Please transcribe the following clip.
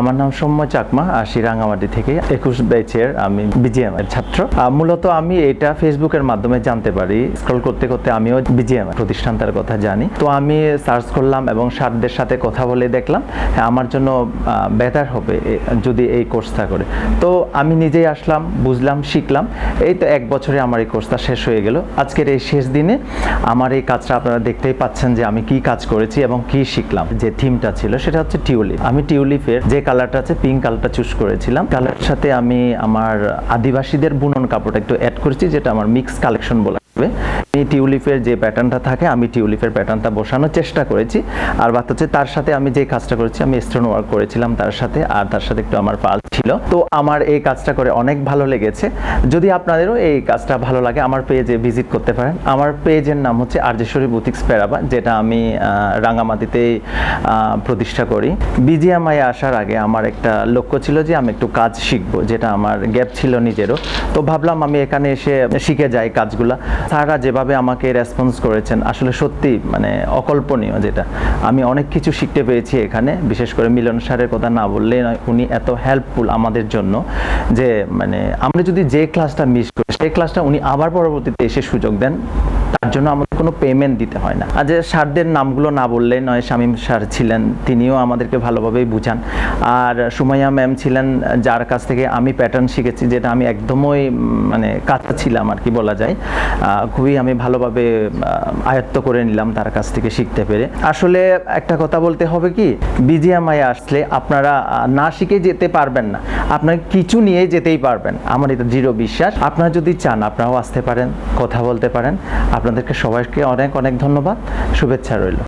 আমার নাম সৌম্য চাকমা আসি রাঙামাটি থেকে একুশ ব্যাচের আমি বিজিএম এর ছাত্র। মূলত আমি এটা ফেসবুকের মাধ্যমে জানতে পারি। স্ক্রল করতে করতে আমিও বিজিএম প্রতিষ্ঠানটার কথা জানি। তো আমি সার্চ করলাম এবং সারদের সাথে কথা বলে দেখলাম হ্যাঁ, আমার জন্য বেটার হবে যদি এই কোর্সটা করে। তো আমি নিজেই আসলাম বুঝলাম শিখলাম। এই তো এক বছরে আমার এই কোর্সটা শেষ হয়ে গেল। আজকের এই শেষ দিনে আমার এই কাজটা আপনারা দেখতেই পাচ্ছেন যে আমি কি কাজ করেছি এবং কি শিখলাম। যে থিমটা ছিল সেটা হচ্ছে টিউলিপ। আমি টিউলিপের যে কালারটা আছে পিঙ্ক কালারটা চুজ করেছিলাম। কালারের সাথে আমি আমার আদিবাসীদের বুনন কাপড়টা একটু অ্যাড করেছি, যেটা আমার মিক্স কালেকশন বলা এই টিউলিপের যে প্যাটার্নটা থাকে, আমি টিউলিপের প্যাটার্নটা বসানোর চেষ্টা করেছি। আর বাদ হচ্ছে তার সাথে আমি যে কাজটা করেছি, আমি স্টোন ওয়ার্ক করেছিলাম তার সাথে, আর তার সাথে একটু আমার পাল ছিল। তো আমার এই কাজটা করে অনেক ভালো লেগেছে। যদি আপনাদেরও এই কাজটা ভালো লাগে, আমার পেজে ভিজিট করতে পারেন। আমার পেজের নাম হচ্ছে আর্যেশ্বরী বুটিক্স পেরাবা যেটা আমি রাঙামাটিতে প্রতিষ্ঠা করি। বিজিএমআই আসার আগে আমার একটা লক্ষ্য ছিল যে আমি একটু কাজ শিখব, যেটা আমার গ্যাপ ছিল নিজেরও। তো ভাবলাম আমি এখানে এসে শিখে যাই কাজগুলা। স্যাররা যেভাবে আমাকে রেসপন্স করেছেন, আসলে সত্যি মানে অকল্পনীয় যেটা। আমি অনেক কিছু শিখতে পেয়েছি এখানে, বিশেষ করে মিলন স্যারের কথা না বললে নয়, উনি এত হেল্পফুল আমাদের জন্য যে মানে আমরা যদি যে ক্লাসটা মিস করি, সেই ক্লাসটা উনি আবার পরবর্তীতে এসে সুযোগ দেন, তার জন্য আমাদের কোনো পেমেন্ট দিতে হয় না। আর যে স্যারদের নামগুলো না বললে নয়, শামীম স্যার ছিলেন, তিনিও আমাদেরকে ভালোভাবেই বুঝান। আর সুমাইয়া ম্যাম ছিলেন, যার কাছ থেকে আমি প্যাটার্ন শিখেছি, যেটা আমি একদমই মানে কাঁচা ছিলাম আর কি বলা যায়। খুবই আমি ভালোভাবে আয়ত্ত করে নিলাম তার কাছ থেকে শিখতে পেরে। আসলে একটা কথা বলতে হবে কি বিজিএমআই আসলে আপনারা না শিখে যেতে পারবেন না। আপনার কিছু নিয়ে যেতেই পারবেন, আমার এটা দৃঢ় বিশ্বাস। আপনারা যদি চান, আপনারাও আসতে পারেন, কথা বলতে পারেন। আপনাদেরকে সবাইকে অনেক অনেক ধন্যবাদ। শুভেচ্ছা রইল।